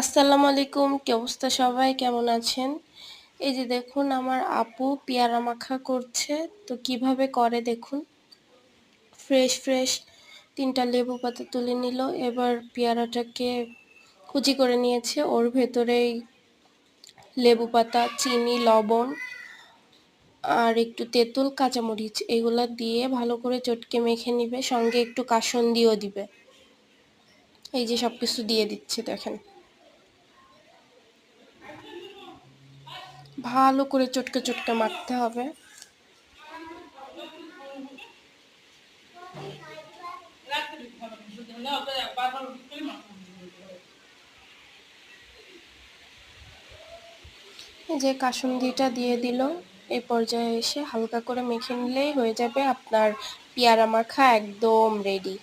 আসসালামু আলাইকুম, কি অবস্থা সবাই? কেমন আছেন? এই যে দেখুন, আমার আপু পেয়ারা মাখা করছে। তো কীভাবে করে দেখুন? ফ্রেশ ফ্রেশ তিনটা লেবু পাতা তুলে নিল। এবার পেয়ারাটাকে কুচি করে নিয়েছে। ওর ভেতরেই লেবু পাতা, চিনি, লবণ আর একটু তেঁতুল, কাঁচামরিচ এগুলা দিয়ে ভালো করে চটকে মেখে নিবে। সঙ্গে একটু কাসন্দিও দিবে। এই যে সব কিছু দিয়ে দিচ্ছে, দেখেন। ভালো করে চটকে চটকে মারতে হবে। যে কাসুন্দিটা দিয়ে দিল এই পর্যায়ে এসে হালকা করে মেখে নিলেই হয়ে যাবে আপনার পেয়ারা মাখা একদম রেডি